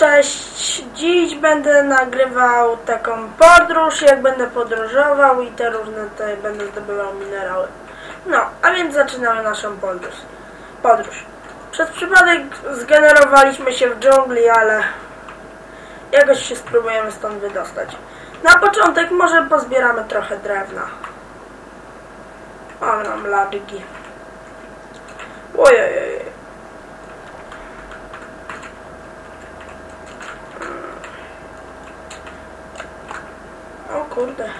cześć! Dziś będę nagrywał taką podróż, jak będę podróżował i te różne tutaj będę zdobywał minerały. No, a więc zaczynamy naszą podróż. podróż. Przez przypadek zgenerowaliśmy się w dżungli, ale jakoś się spróbujemy stąd wydostać. Na początek może pozbieramy trochę drewna. Mam lagi. Ojej. O kurde.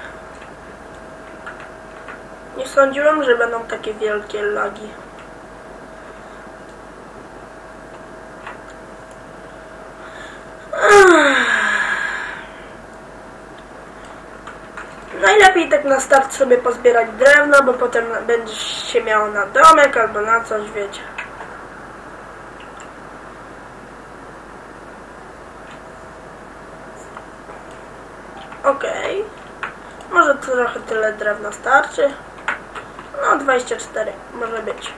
Nie sądziłem, że będą takie wielkie lagi. Najlepiej tak na start sobie pozbierać drewno, bo potem będziesz się miało na domek albo na coś, wiecie. Okej. Może trochę tyle drewna starczy. No, 24 może być.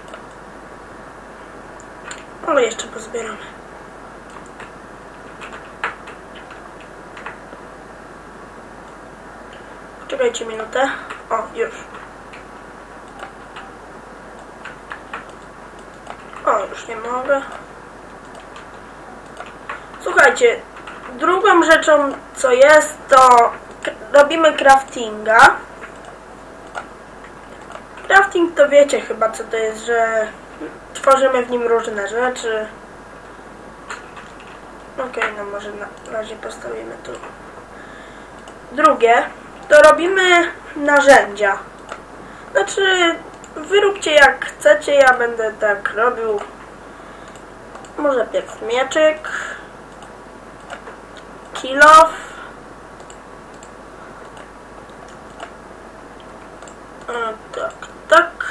Ale jeszcze pozbieramy. Czekajcie minutę. O, już. O, już nie mogę. Słuchajcie, drugą rzeczą co jest, to robimy craftinga. Crafting to wiecie chyba co to jest, że tworzymy w nim różne rzeczy. Okej, no może na razie postawimy tu. Drugie, to robimy narzędzia. Znaczy, wyróbcie jak chcecie, ja będę tak robił. Może pierw mieczyk. Kill tak, tak.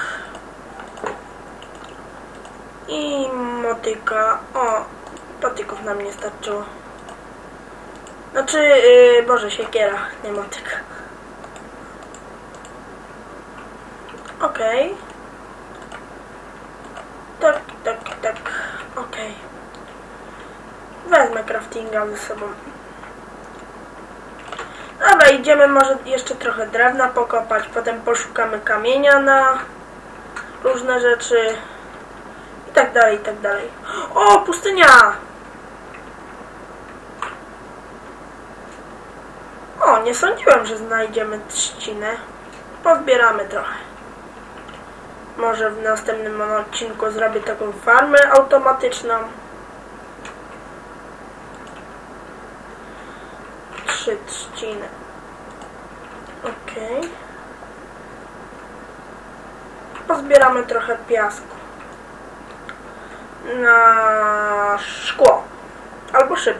I motyka. O, patyków nam nie starczyło. Znaczy, yy, Boże, siekiera, nie motyka. Okej. Tak, tak, tak. Okej. Wezmę craftinga ze sobą. Dobra, idziemy może jeszcze trochę drewna pokopać, potem poszukamy kamienia na różne rzeczy i tak dalej, i tak dalej. O, pustynia! O, nie sądziłem, że znajdziemy trzcinę. Pozbieramy trochę. Może w następnym odcinku zrobię taką farmę automatyczną. Trzy trzciny. Okej. Pozbieramy trochę piasku. Na szkło. Albo szyby.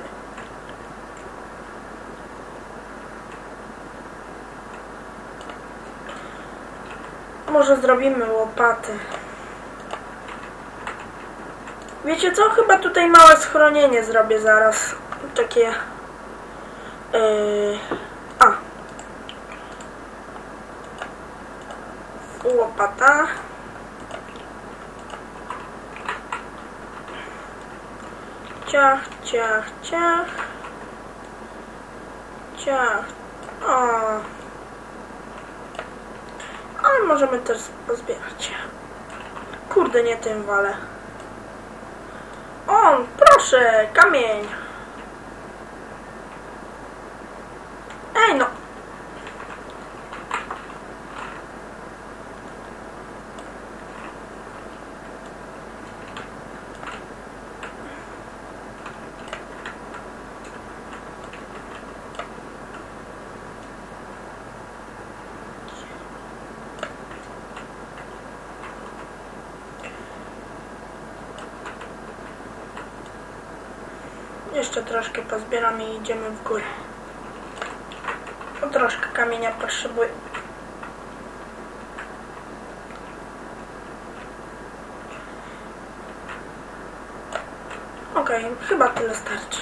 Może zrobimy łopaty. Wiecie co? Chyba tutaj małe schronienie zrobię zaraz. Takie... Yy... A. Łopata. Ciach, ciach, ciach. Ciach. O. Ale możemy też pozbierać. Kurde, nie tym wale. O, proszę, kamień. Ej, no. Jeszcze troszkę pozbieramy i idziemy w górę. Troszkę kamienia potrzebuję. Okej, chyba tyle starczy.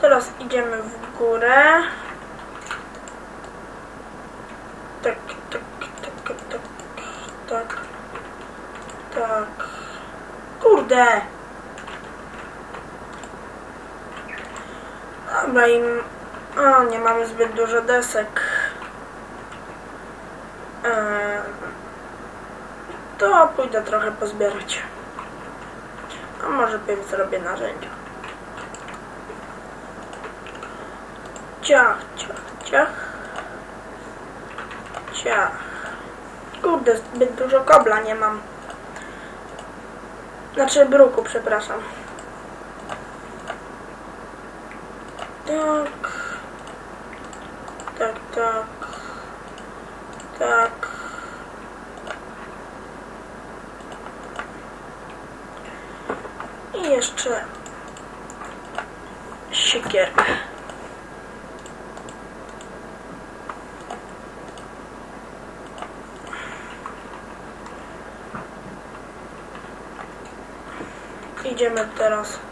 Teraz idziemy w górę. Tak, tak, tak, tak, tak, tak. Kurde! Dobra, im... O, nie mamy zbyt dużo desek. Eee, to pójdę trochę pozbierać. A może pierw zrobię narzędzia. Ciach, ciach, ciach. Ciach. Kurde, zbyt dużo kobla nie mam. Znaczy bruku, przepraszam. Tak. Tak, tak. Tak. I jeszcze siekierkę. Idziemy teraz.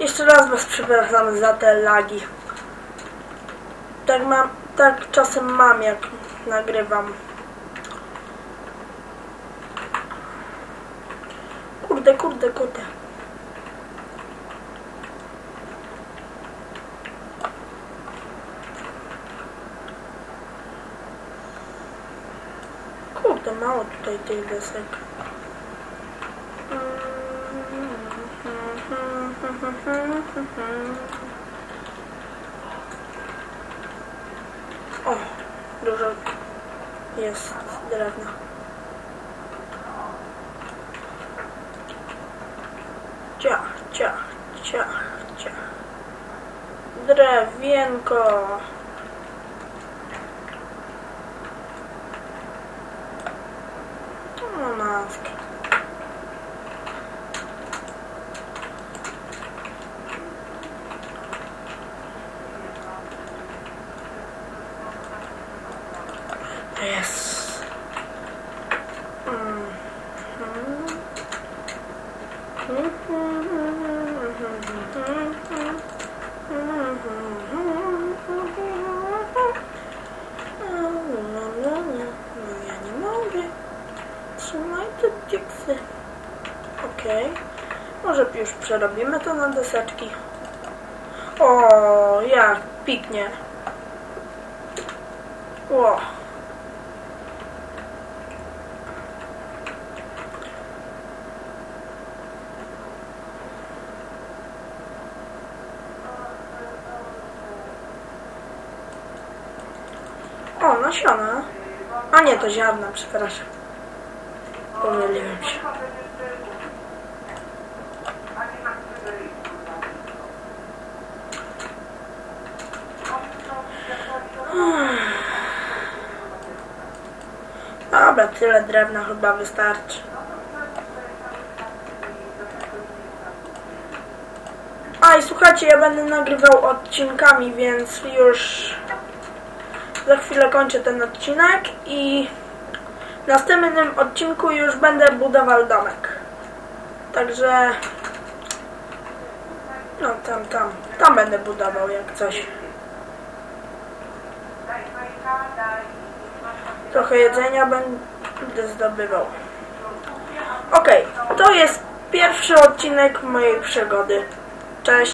Jeszcze raz was przepraszam za te lagi. Tak mam, tak czasem mam jak nagrywam. Kurde, kurde, kurde. Kurde, mało tutaj tych desek. O, dużo jest drewna. Ciach, ciach, ciach, ciach. Drewienko. O. Yes. No ja nie mogę. Trzymaj te. Okej. Może już przerobimy to na deseczki. O, jak piknie. Ło. O, nasiona. A nie, to ziarna, przepraszam. Pomyliłem się. Dobra, tyle drewna chyba wystarczy. A i słuchajcie, ja będę nagrywał odcinkami, więc już za chwilę kończę ten odcinek i w następnym odcinku już będę budował domek. Także no tam, tam, tam będę budował jak coś. Trochę jedzenia będę zdobywał. Okej, to jest pierwszy odcinek mojej przygody. Cześć.